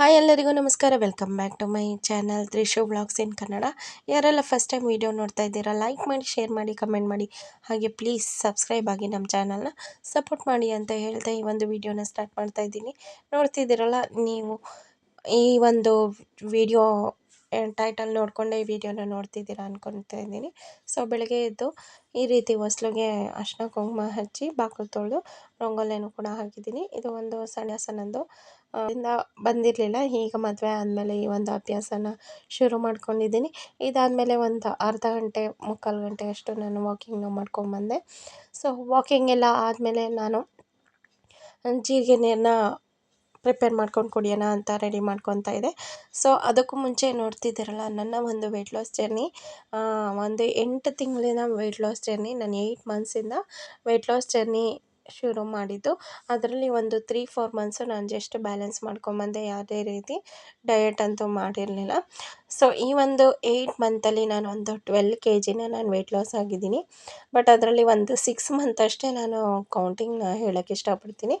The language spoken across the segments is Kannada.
ಹಾಯ್ ಎಲ್ಲರಿಗೂ ನಮಸ್ಕಾರ. Welcome back to my channel Trishu blogs in Kannada ಯಾರೆಲ್ಲ ಫಸ್ಟ್ ಟೈಮ್ ವೀಡಿಯೋ ನೋಡ್ತಾ ಇದ್ದೀರಾ ಲೈಕ್ ಮಾಡಿ ಶೇರ್ ಮಾಡಿ ಕಮೆಂಟ್ ಮಾಡಿ. ಹಾಗೆ ಪ್ಲೀಸ್ ಸಬ್ಸ್ಕ್ರೈಬ್ ಆಗಿ ನಮ್ಮ ಚಾನಲ್ನ ಸಪೋರ್ಟ್ ಮಾಡಿ ಅಂತ ಹೇಳ್ತಾ ಈ ಒಂದು ವೀಡಿಯೋನ ಸ್ಟಾರ್ಟ್ ಮಾಡ್ತಾ ಇದ್ದೀನಿ. ನೋಡ್ತಿದ್ದೀರಲ್ಲ, ನೀವು ಈ ಒಂದು ವಿಡಿಯೋ ಟೈಟಲ್ ನೋಡಿಕೊಂಡೆ ಈ ವಿಡಿಯೋನ ನೋಡ್ತಿದ್ದೀರಾ ಅನ್ಕೊತಾ ಇದ್ದೀನಿ. ಸೊ ಬೆಳಗ್ಗೆ ಎದ್ದು ಈ ರೀತಿ ಹೊಸ್ಲಿಗೆ ಅರ್ಶಿನ ಕುಂಕುಮ ಹಚ್ಚಿ, ಬಾಕಲು ತೊಳೆದು, ರಂಗೋಲಿಯನ್ನು ಕೂಡ ಹಾಕಿದ್ದೀನಿ. ಇದು ಒಂದು ಸಣ್ಣ ನಂದು. ಇಂದ ಬಂದಿರಲಿಲ್ಲ. ಈಗ ಮದುವೆ ಆದಮೇಲೆ ಈ ಒಂದು ಅಭ್ಯಾಸನ ಶುರು ಮಾಡ್ಕೊಂಡಿದ್ದೀನಿ. ಇದಾದಮೇಲೆ ಒಂದು ಅರ್ಧ ಗಂಟೆ, ಮುಕ್ಕಾಲು ಗಂಟೆ ಅಷ್ಟು ನಾನು ವಾಕಿಂಗ್ನ ಮಾಡ್ಕೊಂಬಂದೆ ಸೊ ವಾಕಿಂಗ್ ಎಲ್ಲ ಆದಮೇಲೆ ನಾನು ಜೀರಿಗೆ ನೀರನ್ನ ಪ್ರಿಪೇರ್ ಮಾಡ್ಕೊಂಡು ಕುಡಿಯೋಣ ಅಂತ ರೆಡಿ ಮಾಡ್ಕೊತಾ ಇದೆ ಸೊ ಅದಕ್ಕೂ ಮುಂಚೆ ನೋಡ್ತಿದ್ದೀರಲ್ಲ, ನನ್ನ ಒಂದು ವೆಯ್ಟ್ ಲಾಸ್ ಜರ್ನಿ ಒಂದು ಎಂಟು ತಿಂಗಳಿನ ವೆಯ್ಟ್ ಲಾಸ್ ಜರ್ನಿ ನಾನು ಏಯ್ಟ್ ಮಂತ್ಸಿಂದ ವೆಯ್ಟ್ ಲಾಸ್ ಜರ್ನಿ ಶುರು ಮಾಡಿದ್ದು. ಅದರಲ್ಲಿ ಒಂದು ತ್ರೀ ಫೋರ್ ಮಂತ್ಸು ನಾನು ಜಸ್ಟ್ ಬ್ಯಾಲೆನ್ಸ್ ಮಾಡ್ಕೊಂಬಂದೆ ಯಾವುದೇ ರೀತಿ ಡಯಟ್ ಅಂತೂ ಮಾಡಿರಲಿಲ್ಲ. ಸೊ ಈ ಒಂದು ಏಯ್ಟ್ ಮಂತಲ್ಲಿ ನಾನು ಒಂದು ಟ್ವೆಲ್ ಕೆ ಜಿನ ನಾನು ವೆಯ್ಟ್ ಲಾಸ್ ಆಗಿದ್ದೀನಿ. ಬಟ್ ಅದರಲ್ಲಿ ಒಂದು ಸಿಕ್ಸ್ ಮಂತ್ ಅಷ್ಟೇ ನಾನು ಕೌಂಟಿಂಗ್ನ ಹೇಳೋಕ್ಕೆ ಇಷ್ಟಪಡ್ತೀನಿ.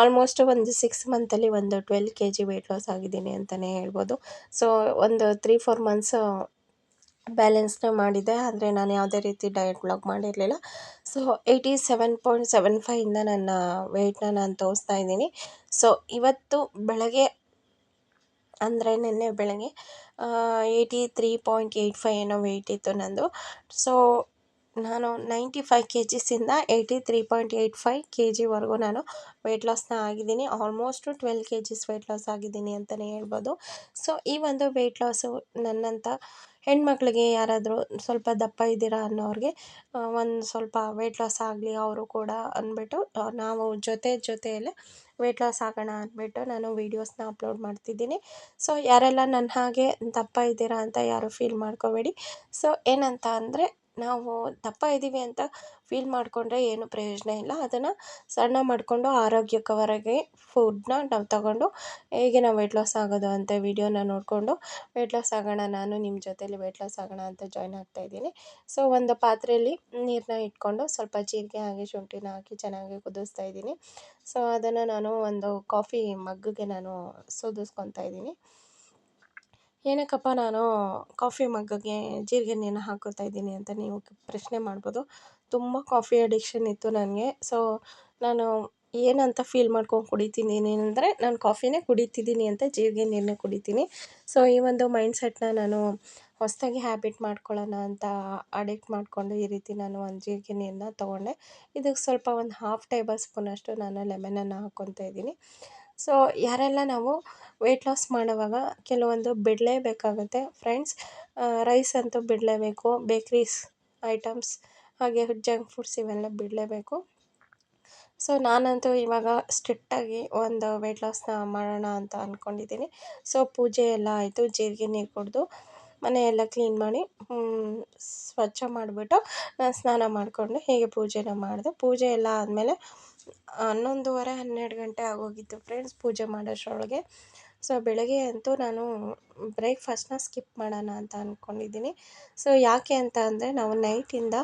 ಆಲ್ಮೋಸ್ಟ್ ಒಂದು ಸಿಕ್ಸ್ ಮಂತಲ್ಲಿ ಒಂದು twelve K G weight loss ಆಗಿದ್ದೀನಿ ಅಂತಲೇ ಹೇಳ್ಬೋದು. ಸೊ ಒಂದು ತ್ರೀ ಫೋರ್ ಮಂತ್ಸು ಬ್ಯಾಲೆನ್ಸ್ನ ಮಾಡಿದೆ. ಆದರೆ ನಾನು ಯಾವುದೇ ರೀತಿ ಡಯಟ್ ಬ್ಲಾಗ್ ಮಾಡಿರಲಿಲ್ಲ. So eighty seven point seven ಫೈಯಿಂದ ನನ್ನ ವೆಯ್ಟ್ನ ನಾನು ತೋರಿಸ್ತಾ ಇದ್ದೀನಿ. ಸೊ ಇವತ್ತು ಬೆಳಗ್ಗೆ ಅಂದರೆ ನಿನ್ನೆ ಬೆಳಗ್ಗೆ eighty three point eight five ಏನೋ ವೆಯ್ಟ್ ಇತ್ತು ನನ್ನದು ಸೊ ನಾನು ninety five K ಜಿಸಿಂದ eighty three point eight five K ಜಿವರೆಗೂ ನಾನು ವೆಯ್ಟ್ ಲಾಸ್ನ ಆಗಿದ್ದೀನಿ. Almost twelve K Gs weight loss ಆಗಿದ್ದೀನಿ ಅಂತಲೇ ಹೇಳ್ಬೋದು. ಸೊ ಈ ಒಂದು ವೆಯ್ಟ್ ಲಾಸು ನನ್ನಂಥ ಹೆಣ್ಮಕ್ಳಿಗೆ ಯಾರಾದರೂ ಸ್ವಲ್ಪ ದಪ್ಪ ಇದ್ದೀರಾ ಅನ್ನೋರಿಗೆ ಒಂದು ಸ್ವಲ್ಪ ವೆಯ್ಟ್ ಲಾಸ್ ಆಗಲಿ ಅವರು ಕೂಡ ಅಂದ್ಬಿಟ್ಟು ನಾವು ಜೊತೆ ಜೊತೆಯಲ್ಲೇ ವೆಯ್ಟ್ ಲಾಸ್ ಆಗೋಣ ಅಂದ್ಬಿಟ್ಟು ನಾನು ವೀಡಿಯೋಸ್ನ ಅಪ್ಲೋಡ್ ಮಾಡ್ತಿದ್ದೀನಿ. ಸೊ ಯಾರೆಲ್ಲ ನನ್ನ ಹಾಗೆ ದಪ್ಪ ಇದ್ದೀರಾ ಅಂತ ಯಾರು ಫೀಲ್ ಮಾಡ್ಕೋಬೇಡಿ. ಸೊ ಏನಂತ ಅಂದರೆ ನಾವು ದಪ್ಪ ಇದ್ದೀವಿ ಅಂತ ಫೀಲ್ ಮಾಡಿಕೊಂಡ್ರೆ ಏನು ಪ್ರಯೋಜನ ಇಲ್ಲ. ಅದನ್ನು ಸಣ್ಣ ಮಾಡಿಕೊಂಡು ಆರೋಗ್ಯಕರವಾಗಿ ಫುಡ್ನ ನಾವು ತಗೊಂಡು ಹೇಗೆ ನಾವು ವೆಯ್ಟ್ ಲಾಸ್ ಆಗೋದು ಅಂತ ವೀಡಿಯೋನ ನೋಡಿಕೊಂಡು ವೆಯ್ಟ್ ಲಾಸ್ ಆಗೋಣ, ನಾನು ನಿಮ್ಮ ಜೊತೆಯಲ್ಲಿ ವೆಯ್ಟ್ ಲಾಸ್ ಆಗೋಣ ಅಂತ ಜಾಯ್ನ್ ಆಗ್ತಾ ಇದ್ದೀನಿ. ಸೊ ಒಂದು ಪಾತ್ರೆಯಲ್ಲಿ ನೀರನ್ನ ಇಟ್ಕೊಂಡು ಸ್ವಲ್ಪ ಜೀರಿಗೆ ಹಾಗೆ ಶುಂಠಿನ ಹಾಕಿ ಚೆನ್ನಾಗಿ ಕುದಿಸ್ತಾ ಇದ್ದೀನಿ. ಸೊ ಅದನ್ನು ನಾನು ಒಂದು ಕಾಫಿ ಮಗ್ಗಿಗೆ ನಾನು ಸೋದಿಸ್ಕೊತಾ ಇದ್ದೀನಿ. ಏನಕ್ಕಪ್ಪ ನಾನು ಕಾಫಿ ಮಗ್ಗಗೆ ಜೀರಿಗೆ ಎಣ್ಣೆನ ಹಾಕೋತಾ ಇದ್ದೀನಿ ಅಂತ ನೀವು ಪ್ರಶ್ನೆ ಮಾಡ್ಬೋದು. ತುಂಬ ಕಾಫಿ ಅಡಿಕ್ಷನ್ ಇತ್ತು ನನಗೆ. ಸೊ ನಾನು ಏನಂತ ಫೀಲ್ ಮಾಡ್ಕೊಂಡು ಕುಡಿತಿದ್ದೀನಿ ಅಂದರೆ ನಾನು ಕಾಫಿನೇ ಕುಡಿತಿದ್ದೀನಿ ಅಂತ ಜೀರಿಗೆ ನೀರನ್ನೇ ಕುಡಿತೀನಿ. ಸೊ ಈ ಒಂದು ಮೈಂಡ್ಸೆಟ್ನ ನಾನು ಹೊಸದಾಗಿ ಹ್ಯಾಬಿಟ್ ಮಾಡ್ಕೊಳ್ಳೋಣ ಅಂತ ಅಡಿಕ್ಟ್ ಮಾಡಿಕೊಂಡು ಈ ರೀತಿ ನಾನು ಒಂದು ಜೀರಿಗೆ ನೀರನ್ನ ತೊಗೊಂಡೆ. ಇದಕ್ಕೆ ಸ್ವಲ್ಪ ಒಂದು ಹಾಫ್ ಟೇಬಲ್ ಸ್ಪೂನಷ್ಟು ನಾನು ಲೆಮನನ್ನು ಹಾಕ್ಕೊತಾ ಇದ್ದೀನಿ. ಸೊ ಯಾರೆಲ್ಲ ನಾವು ವೆಯ್ಟ್ ಲಾಸ್ ಮಾಡುವಾಗ ಕೆಲವೊಂದು ಬಿಡಲೇಬೇಕಾಗುತ್ತೆ ಫ್ರೆಂಡ್ಸ್ ರೈಸ್ ಅಂತೂ ಬಿಡಲೇಬೇಕು ಬೇಕ್ರೀಸ್ ಐಟಮ್ಸ್ ಹಾಗೆ ಜಂಕ್ ಫುಡ್ಸ್ ಇವೆಲ್ಲ ಬಿಡಲೇಬೇಕು ಸೊ ನಾನಂತೂ ಇವಾಗ ಸ್ಟ್ರಿಕ್ಟಾಗಿ ಒಂದು ವೆಯ್ಟ್ ಲಾಸ್ನ ಮಾಡೋಣ ಅಂತ ಅಂದ್ಕೊಂಡಿದ್ದೀನಿ ಸೊ ಪೂಜೆ ಎಲ್ಲ ಆಯಿತು. ಜೀರಿಗೆ, ನೀರು ಕುಡಿದು ಮನೆಯೆಲ್ಲ ಕ್ಲೀನ್ ಮಾಡಿ ಸ್ವಚ್ಛ ಮಾಡಿಬಿಟ್ಟು ನಾನು ಸ್ನಾನ ಮಾಡಿಕೊಂಡು ಹೀಗೆ ಪೂಜೆನ ಮಾಡಿದೆ. ಪೂಜೆ ಎಲ್ಲ ಆದಮೇಲೆ ಹನ್ನೊಂದುವರೆ, ಹನ್ನೆರಡು ಗಂಟೆ ಆಗೋಗಿತ್ತು ಫ್ರೆಂಡ್ಸ್ ಪೂಜೆ ಮಾಡೋಷ್ಟರೊಳಗೆ ಸೊ ಬೆಳಗ್ಗೆ ಅಂತೂ ನಾನು ಬ್ರೇಕ್ಫಾಸ್ಟ್ನ ಸ್ಕಿಪ್ ಮಾಡೋಣ ಅಂತ ಅಂದ್ಕೊಂಡಿದ್ದೀನಿ ಸೊ ಯಾಕೆ ಅಂತ ಅಂದರೆ ನಾವು ನೈಟಿಂದ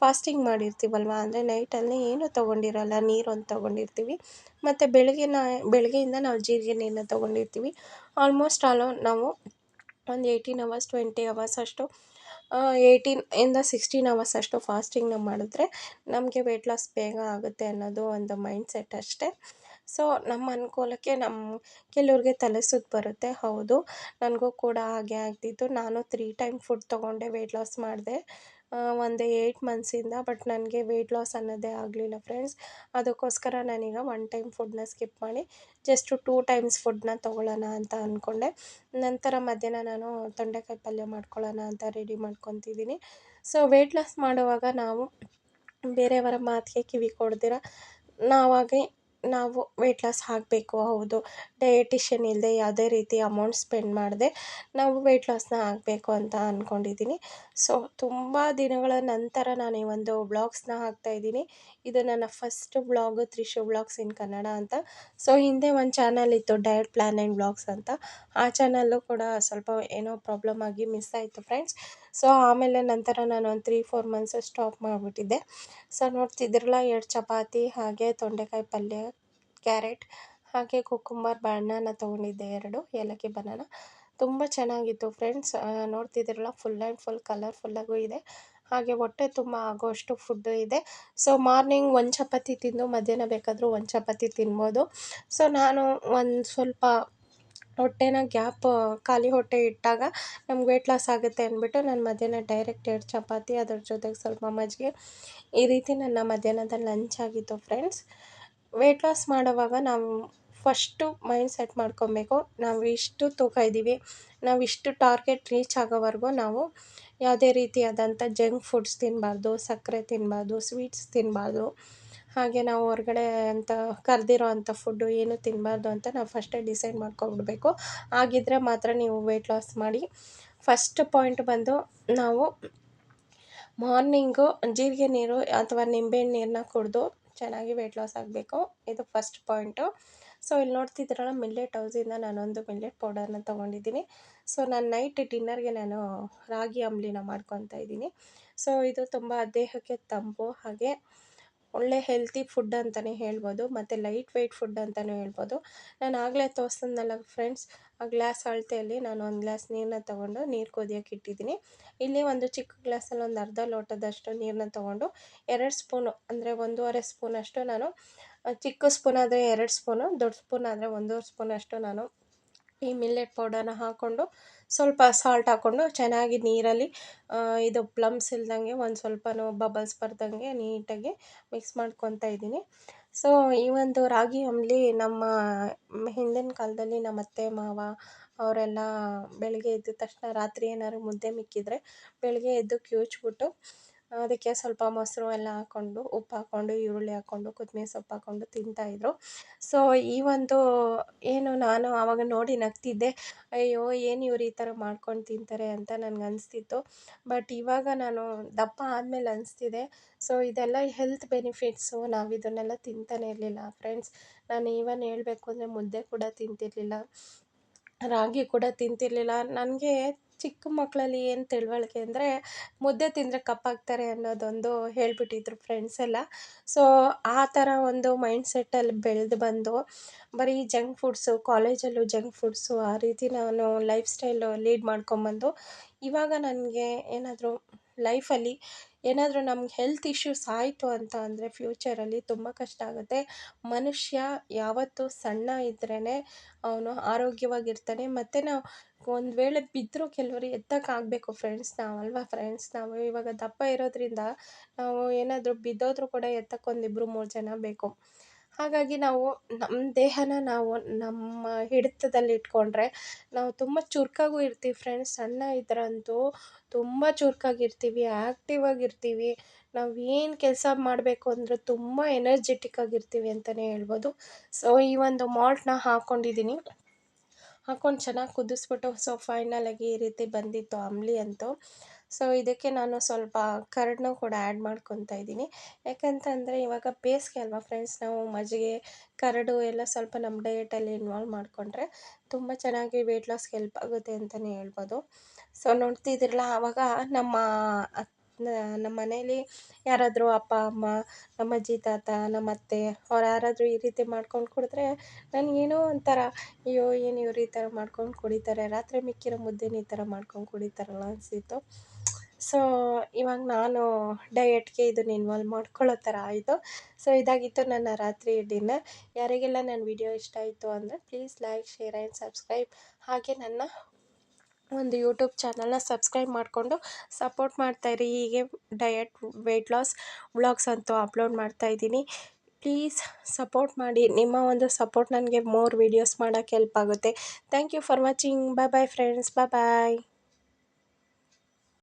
ಫಾಸ್ಟಿಂಗ್ ಮಾಡಿರ್ತೀವಲ್ವ, ಅಂದರೆ ನೈಟಲ್ಲಿ ಏನೂ ತೊಗೊಂಡಿರಲ್ಲ, ನೀರೊಂದು ತೊಗೊಂಡಿರ್ತೀವಿ. ಮತ್ತು ಬೆಳಗ್ಗೆನ, ಬೆಳಗ್ಗೆಯಿಂದ ನಾವು ಜೀರಿಗೆ ನೀರನ್ನ ತೊಗೊಂಡಿರ್ತೀವಿ. ಆಲ್ಮೋಸ್ಟ್ ಆಲ್ ನಾವು ಒಂದು ಏಯ್ಟೀನ್ ಅವರ್ಸ್, ಟ್ವೆಂಟಿ ಅವರ್ಸ್ ಅಷ್ಟು ಏಯ್ಟೀನ್ ಇಂದ ಸಿಕ್ಸ್ಟೀನ್ ಅವರ್ಸ್ ಅಷ್ಟು ಫಾಸ್ಟಿಂಗ್ನ ಮಾಡಿದ್ರೆ ನಮಗೆ ವೆಯ್ಟ್ ಲಾಸ್ ಬೇಗ ಆಗುತ್ತೆ ಅನ್ನೋದು ಒಂದು ಮೈಂಡ್ಸೆಟ್ ಅಷ್ಟೇ. ಸೊ, ನಮ್ಮ ಅನುಕೂಲಕ್ಕೆ ನಮ್ಮ ಕೆಲವ್ರಿಗೆ ತಲೆ ಸುತ್ತು ಬರುತ್ತೆ, ಹೌದು. ನನಗೂ ಕೂಡ ಹಾಗೆ ಆಗ್ತಿತ್ತು. ನಾನು ತ್ರೀ ಟೈಮ್ ಫುಡ್ ತೊಗೊಂಡೆ ವೆಯ್ಟ್ ಲಾಸ್ ಮಾಡಿದೆ. ಒಂದು ಏಯ್ಟ್ ಮಂತ್ಸಿಂದ ಬಟ್ ನನಗೆ ವೆಯ್ಟ್ ಲಾಸ್ ಅನ್ನೋದೇ ಆಗಲಿಲ್ಲ ಫ್ರೆಂಡ್ಸ್ ಅದಕ್ಕೋಸ್ಕರ ನಾನೀಗ ಒನ್ ಟೈಮ್ ಫುಡ್ನ ಸ್ಕಿಪ್ ಮಾಡಿ ಜಸ್ಟು ಟೂ ಟೈಮ್ಸ್ ಫುಡ್ನ ತೊಗೊಳ್ಳೋಣ ಅಂತ ಅಂದ್ಕೊಂಡೆ ನಂತರ ಮಧ್ಯಾಹ್ನ ನಾನು ತೊಂಡೆಕಾಯಿ ಪಲ್ಯ ಮಾಡ್ಕೊಳ್ಳೋಣ ಅಂತ ರೆಡಿ ಮಾಡ್ಕೊತಿದ್ದೀನಿ. ಸೊ ವೆಯ್ಟ್ ಲಾಸ್ ಮಾಡುವಾಗ ನಾವು ಬೇರೆಯವರ ಮಾತಿಗೆ ಕಿವಿ ಕೊಡ್ದಿರ. ನಾವಾಗೆ ನಾವು ವೆಯ್ಟ್ ಲಾಸ್ ಆಗಬೇಕು ಹೌದು. ಡಯಟಿಷಿಯನ್ ಇಲ್ಲದೆ ಯಾವುದೇ ರೀತಿ ಅಮೌಂಟ್ ಸ್ಪೆಂಡ್ ಮಾಡದೆ ನಾವು ವೆಯ್ಟ್ ಲಾಸ್ನ ಆಗಬೇಕು ಅಂತ ಅಂದ್ಕೊಂಡಿದ್ದೀನಿ ಸೊ ತುಂಬ ದಿನಗಳ ನಂತರ ನಾನು ಈ ಒಂದು ಬ್ಲಾಗ್ಸನ್ನ ಹಾಕ್ತಾ ಇದ್ದೀನಿ. ಇದು ನನ್ನ first vlog Trishu blogs in Kannada ಅಂತ. ಸೊ ಹಿಂದೆ ಒಂದು ಚಾನಲ್ ಇತ್ತು ಡಯಟ್ ಪ್ಲ್ಯಾನ್ ಆ್ಯಂಡ್ ಬ್ಲಾಗ್ಸ್ ಅಂತ. ಆ ಚಾನಲ್ಲು ಕೂಡ ಸ್ವಲ್ಪ ಏನೋ ಪ್ರಾಬ್ಲಮ್ ಆಗಿ ಮಿಸ್ ಆಯಿತು ಫ್ರೆಂಡ್ಸ್ ಸೊ, ಆಮೇಲೆ ನಂತರ ನಾನು ಒಂದು ತ್ರೀ ಫೋರ್ ಮಂತ್ಸ್ ಸ್ಟಾಪ್ ಮಾಡಿಬಿಟ್ಟಿದ್ದೆ. ಸೊ ನೋಡ್ತಿದ್ರಲ್ಲ ಎರಡು ಚಪಾತಿ, ಹಾಗೆ ತೊಂಡೆಕಾಯಿ ಪಲ್ಯ, ಕ್ಯಾರೆಟ್, ಹಾಗೆ ಕುಕುಂಬರ್ ಬನಾನ ತೊಗೊಂಡಿದ್ದೆ ಎರಡು, ಏಲಕ್ಕಿ, ಬನಾನ. ತುಂಬ ಚೆನ್ನಾಗಿತ್ತು ಫ್ರೆಂಡ್ಸ್. ನೋಡ್ತಿದ್ರಲ್ಲ ಫುಲ್ ಆ್ಯಂಡ್ ಫುಲ್ ಕಲರ್ಫುಲ್ಲಾಗೂ ಇದೆ. ಹಾಗೆ ಹೊಟ್ಟೆ ತುಂಬ ಆಗೋಷ್ಟು ಫುಡ್ಡು ಇದೆ. ಸೊ ಮಾರ್ನಿಂಗ್ ಒಂದು ಚಪಾತಿ ತಿಂದು, ಮಧ್ಯಾಹ್ನ ಬೇಕಾದರೂ ಒಂದು ಚಪಾತಿ ತಿನ್ಬೋದು. ಸೊ ನಾನು ಒಂದು ಸ್ವಲ್ಪ ಹೊಟ್ಟೆನ ಗ್ಯಾಪ್, ಖಾಲಿ ಹೊಟ್ಟೆ ಇಟ್ಟಾಗ ನಮ್ಗೆ ವೆಯ್ಟ್ ಲಾಸ್ ಆಗುತ್ತೆ ಅಂದ್ಬಿಟ್ಟು ನಾನು ಮಧ್ಯಾಹ್ನ ಡೈರೆಕ್ಟ್ ಎರಡು ಚಪಾತಿ, ಅದ್ರ ಜೊತೆಗೆ ಸ್ವಲ್ಪ ಮಜ್ಜಿಗೆ. ಈ ರೀತಿ ನನ್ನ ಮಧ್ಯಾಹ್ನದ ಲಂಚ್ ಆಗಿತ್ತು ಫ್ರೆಂಡ್ಸ್ ವೆಯ್ಟ್ ಲಾಸ್ ಮಾಡೋವಾಗ ನಾವು ಫಸ್ಟು ಮೈಂಡ್ ಸೆಟ್ ಮಾಡ್ಕೊಬೇಕು. ನಾವು ಇಷ್ಟು ತೂಕ ಇದ್ದೀವಿ ನಾವು ಇಷ್ಟು ಟಾರ್ಗೆಟ್ ರೀಚ್ ಆಗೋವರೆಗೂ ನಾವು ಯಾವುದೇ ರೀತಿಯಾದಂಥ ಜಂಕ್ ಫುಡ್ಸ್ ತಿನ್ನಬಾರ್ದು ಸಕ್ಕರೆ ತಿನ್ನಬಾರ್ದು ಸ್ವೀಟ್ಸ್ ತಿನ್ನಬಾರ್ದು ಹಾಗೆ ನಾವು ಹೊರ್ಗಡೆ ಅಂತ ಕರೆದಿರೋ ಅಂಥ ಫುಡ್ಡು ಏನು ತಿನ್ನಬಾರ್ದು ಅಂತ ನಾವು ಫಸ್ಟೇ ಡಿಸೈಡ್ ಮಾಡ್ಕೊಂಡ್ಬಿಡ್ಬೇಕು. ಆಗಿದ್ದರೆ ಮಾತ್ರ ನೀವು ವೆಯ್ಟ್ ಲಾಸ್ ಮಾಡಿ. ಫಸ್ಟ್ ಪಾಯಿಂಟ್ ಬಂದು ನಾವು ಮಾರ್ನಿಂಗು ಜೀರಿಗೆ ನೀರು ಅಥವಾ ನಿಂಬೆಹಣ್ಣು ನೀರನ್ನ ಕುಡಿದು ಚೆನ್ನಾಗಿ ವೆಯ್ಟ್ ಲಾಸ್ ಆಗಬೇಕು. ಇದು ಫಸ್ಟ್ ಪಾಯಿಂಟು ಸೊ ಇಲ್ಲಿ ನೋಡ್ತಿದ್ದೀರಲ್ಲ ಮಿಲ್ಲೆಟ್ ಹೌಸಿಂದ ನಾನೊಂದು ಮಿಲ್ಲೆಟ್ ಪೌಡರ್ನ ತೊಗೊಂಡಿದ್ದೀನಿ. ಸೊ ನಾನು ನೈಟ್ ಡಿನ್ನರ್ಗೆ ನಾನು ರಾಗಿ ಅಂಬ್ಲಿನ ಮಾಡ್ಕೊತಾ ಇದ್ದೀನಿ. ಸೊ ಇದು ತುಂಬ ದೇಹಕ್ಕೆ ತಂಪು. ಹಾಗೆ ಒಳ್ಳೆ ಹೆಲ್ತಿ ಫುಡ್ ಅಂತಲೇ ಹೇಳ್ಬೋದು, ಮತ್ತು ಲೈಟ್ ವೆಯ್ಟ್ ಫುಡ್ ಅಂತಲೂ ಹೇಳ್ಬೋದು. ನಾನು ಆಗಲೇ ತೋರಿಸಿದ್ನಲ್ಲ ಫ್ರೆಂಡ್ಸ್ ಆ ಗ್ಲಾಸ್ ಅಳತೆಯಲ್ಲಿ ನಾನು ಒಂದು ಗ್ಲಾಸ್ ನೀರನ್ನ ತೊಗೊಂಡು ನೀರು ಕುದಿಯೋಕೆ ಇಟ್ಟಿದ್ದೀನಿ. ಇಲ್ಲಿ ಒಂದು ಚಿಕ್ಕ ಗ್ಲಾಸಲ್ಲಿ ಒಂದು ಅರ್ಧ ಲೋಟದಷ್ಟು ನೀರನ್ನ ತೊಗೊಂಡು ಎರಡು ಸ್ಪೂನು ಅಂದರೆ ಒಂದೂವರೆ ಸ್ಪೂನಷ್ಟು ನಾನು, ಚಿಕ್ಕ ಸ್ಪೂನ್ ಆದರೆ ಎರಡು ಸ್ಪೂನು ದೊಡ್ಡ ಸ್ಪೂನ್ ಆದರೆ ಒಂದೂವರೆ ಸ್ಪೂನಷ್ಟು ನಾನು ಈ ಮಿಲ್ಲೆಟ್ ಪೌಡರ್ನ ಹಾಕ್ಕೊಂಡು ಸ್ವಲ್ಪ ಸಾಲ್ಟ್ ಹಾಕ್ಕೊಂಡು ಚೆನ್ನಾಗಿ ನೀರಲ್ಲಿ ಇದು ಪ್ಲಮ್ಸ್ ಇಲ್ದಂಗೆ ಒಂದು ಸ್ವಲ್ಪನೂ ಬಬಲ್ಸ್ ಬರ್ದಂಗೆ ನೀಟಾಗಿ ಮಿಕ್ಸ್ ಮಾಡ್ಕೊತಾ ಇದ್ದೀನಿ. ಸೊ ಈ ಒಂದು ರಾಗಿ ಅಂಬಲಿ ನಮ್ಮ ಹಿಂದಿನ ಕಾಲದಲ್ಲಿ ನಮ್ಮ ಅತ್ತೆ, ಮಾವ ಅವರೆಲ್ಲ ಬೆಳಗ್ಗೆ ಎದ್ದ ತಕ್ಷಣ ರಾತ್ರಿ ಏನಾದ್ರು ಮುದ್ದೆ ಮಿಕ್ಕಿದರೆ ಬೆಳಗ್ಗೆ ಎದ್ದು ಕಿವುಚ್ಬಿಟ್ಟು ಅದಕ್ಕೆ ಸ್ವಲ್ಪ ಮೊಸರು ಎಲ್ಲ ಹಾಕ್ಕೊಂಡು ಉಪ್ಪು ಹಾಕ್ಕೊಂಡು ಈರುಳ್ಳಿ ಹಾಕ್ಕೊಂಡು ಕೊತ್ತಂಬ್ರಿ ಸೊಪ್ಪು ಹಾಕ್ಕೊಂಡು ತಿಂತಾಯಿದ್ರು ಸೊ ಈ ಒಂದು ಏನು ನಾನು ಆವಾಗ ನೋಡಿ ನಗ್ತಿದ್ದೆ, ಅಯ್ಯೋ, ಏನು ಇವ್ರು ಈ ಥರ ಮಾಡ್ಕೊಂಡು ತಿಂತಾರೆ ಅಂತ ನನಗೆ ಅನಿಸ್ತಿತ್ತು. ಬಟ್ ಇವಾಗ ನಾನು ದಪ್ಪ ಆದಮೇಲೆ ಅನಿಸ್ತಿದೆ. ಸೊ ಇದೆಲ್ಲ ಹೆಲ್ತ್ ಬೆನಿಫಿಟ್ಸು ನಾವು ಇದನ್ನೆಲ್ಲ ತಿಂತಾನೆ ಇರಲಿಲ್ಲ ಫ್ರೆಂಡ್ಸ್ ನಾನು ಈವನ್ ಹೇಳಬೇಕು ಅಂದರೆ ಮುದ್ದೆ ಕೂಡ ತಿಂತಿರಲಿಲ್ಲ, ರಾಗಿ ಕೂಡ ತಿಂತಿರಲಿಲ್ಲ. ನನಗೆ ಚಿಕ್ಕ ಮಕ್ಕಳಲ್ಲಿ ಏನು ತಿಳುವಳಿಕೆ ಅಂದರೆ ಮುದ್ದೆ ತಿಂದರೆ ಕಪ್ಪಾಗ್ತಾರೆ ಅನ್ನೋದೊಂದು ಹೇಳಿಬಿಟ್ಟಿದ್ರು ಫ್ರೆಂಡ್ಸ್ ಎಲ್ಲ. ಸೊ ಆ ಥರ ಒಂದು ಮೈಂಡ್ ಸೆಟ್ಟಲ್ಲಿ ಬೆಳೆದು ಬಂದು, ಬರೀ ಜಂಕ್ ಫುಡ್ಸು ಕಾಲೇಜಲ್ಲೂ ಜಂಕ್ ಫುಡ್ಸು ಆ ರೀತಿ ನಾನು ಲೈಫ್ ಸ್ಟೈಲು ಲೀಡ್ ಮಾಡ್ಕೊಂಬಂದು ಇವಾಗ ನನಗೆ ಏನಾದರೂ ಲೈಫಲ್ಲಿ ಏನಾದರೂ ನಮ್ಗೆ ಹೆಲ್ತ್ ಇಶ್ಯೂಸ್ ಆಯಿತು ಅಂತ ಅಂದರೆ ಫ್ಯೂಚರಲ್ಲಿ ತುಂಬ ಕಷ್ಟ ಆಗುತ್ತೆ. ಮನುಷ್ಯ ಯಾವತ್ತೂ ಸಣ್ಣ ಇದ್ರೇ ಅವನು ಆರೋಗ್ಯವಾಗಿರ್ತಾನೆ. ಮತ್ತು ನಾವು ಒಂದು ವೇಳೆ ಬಿದ್ದರೂ ಕೆಲವರು ಎತ್ತಕ್ಕಾಗಬೇಕು ಫ್ರೆಂಡ್ಸ್ ನಾವಲ್ವಾ ಫ್ರೆಂಡ್ಸ್ ನಾವು ಇವಾಗ ದಪ್ಪ ಇರೋದ್ರಿಂದ ನಾವು ಏನಾದರೂ ಬಿದ್ದೋದ್ರೂ ಕೂಡ ಎತ್ತಕ್ಕೆ ಒಂದಿಬ್ಬರು ಮೂರು ಜನ ಬೇಕು. ಹಾಗಾಗಿ ನಾವು ನಮ್ಮ ದೇಹನ ನಾವು ನಮ್ಮ ಹಿಡಿತದಲ್ಲಿ ಇಟ್ಕೊಂಡ್ರೆ ನಾವು ತುಂಬ ಚುರುಕಾಗೂ ಇರ್ತೀವಿ ಫ್ರೆಂಡ್ಸ್ ಸಣ್ಣ ಇದ್ರಂತೂ ತುಂಬ ಚುರುಕಾಗಿರ್ತೀವಿ ಆ್ಯಕ್ಟಿವ್ ಆಗಿರ್ತೀವಿ. ನಾವು ಏನು ಕೆಲಸ ಮಾಡಬೇಕು ಅಂದರೆ ತುಂಬ ಎನರ್ಜೆಟಿಕ್ ಆಗಿರ್ತೀವಿ ಅಂತಲೇ ಹೇಳ್ಬೋದು. ಸೊ ಈ ಒಂದು ಮಾಲ್ಟ್ನ ಹಾಕ್ಕೊಂಡಿದ್ದೀನಿ ಹಾಕ್ಕೊಂಡು ಚೆನ್ನಾಗಿ ಕುದಿಸ್ಬಿಟ್ಟು ಸೊ ಫೈನಲಾಗಿ ಈ ರೀತಿ ಬಂದಿತ್ತು ಅಂಬಲಿ ಅಂತೂ. ಸೊ, ಇದಕ್ಕೆ ನಾನು ಸ್ವಲ್ಪ ಕರ್ಡ್ನ ಕೂಡ ಆ್ಯಡ್ ಮಾಡ್ಕೊತಾ ಇದ್ದೀನಿ. ಯಾಕಂತಂದರೆ, ಇವಾಗ ಬೇಸಿಗೆ ಅಲ್ವಾ ಫ್ರೆಂಡ್ಸ್? ನಾವು ಮಜ್ಜಿಗೆ, ಕರಡು ಎಲ್ಲ ಸ್ವಲ್ಪ ನಮ್ಮ ಡಯಟಲ್ಲಿ ಇನ್ವಾಲ್ವ್ ಮಾಡಿಕೊಂಡ್ರೆ ತುಂಬ ಚೆನ್ನಾಗಿ ವೆಯ್ಟ್ ಲಾಸ್ಗೆ ಹೆಲ್ಪ್ ಆಗುತ್ತೆ ಅಂತಲೇ ಹೇಳ್ಬೋದು. ಸೊ, ನೋಡ್ತಿದ್ದೀರಲ್ಲ, ಆವಾಗ ನಮ್ಮ ನಮ್ಮ ಮನೇಲಿ ಯಾರಾದರೂ ಅಪ್ಪ, ಅಮ್ಮ, ನಮ್ಮ ಅಜ್ಜಿ, ತಾತ, ನಮ್ಮ ಅತ್ತೆ, ಅವ್ರು ಯಾರಾದರೂ ಈ ರೀತಿ ಮಾಡ್ಕೊಂಡು ಕುಡಿದ್ರೆ ನನಗೇನೋ ಒಂಥರ, ಅಯ್ಯೋ, ಏನು ಇವ್ರು ಈ ಥರ ಮಾಡ್ಕೊಂಡು ಕುಡಿತಾರೆ, ರಾತ್ರಿ ಮಿಕ್ಕಿರೋ ಮುದ್ದೆನ ಈ ಥರ ಮಾಡ್ಕೊಂಡು ಕುಡಿತಾರಲ್ಲ ಅನಿಸಿತ್ತು. ಸೊ ಇವಾಗ ನಾನು ಡಯಟ್ಗೆ ಇದನ್ನ ಇನ್ವಾಲ್ವ್ ಮಾಡ್ಕೊಳ್ಳೋ ಥರ ಆಯಿತು. ಸೊ ಇದಾಗಿತ್ತು ನನ್ನ ರಾತ್ರಿ ಡಿನ್ನರ್ ಯಾರಿಗೆಲ್ಲ ನನ್ನ ವಿಡಿಯೋ ಇಷ್ಟ ಆಯಿತು ಅಂದರೆ please like share and subscribe ಹಾಗೆ ನನ್ನ ಒಂದು ಯೂಟ್ಯೂಬ್ ಚಾನಲ್ನ ಸಬ್ಸ್ಕ್ರೈಬ್ ಮಾಡಿಕೊಂಡು ಸಪೋರ್ಟ್ ಮಾಡ್ತಾಯಿರಿ ಹೀಗೆ ಡಯಟ್ ವೆಯ್ಟ್ ಲಾಸ್ ವ್ಲಾಗ್ಸ್ ಅಂತೂ ಅಪ್ಲೋಡ್ ಮಾಡ್ತಾಯಿದ್ದೀನಿ ಪ್ಲೀಸ್ ಸಪೋರ್ಟ್ ಮಾಡಿ. ನಿಮ್ಮ ಒಂದು ಸಪೋರ್ಟ್ ನನಗೆ ಮೋರ್ ವೀಡಿಯೋಸ್ ಮಾಡೋಕ್ಕೆ ಹೆಲ್ಪ್ ಆಗುತ್ತೆ. Thank you for watching bye bye friends bye bye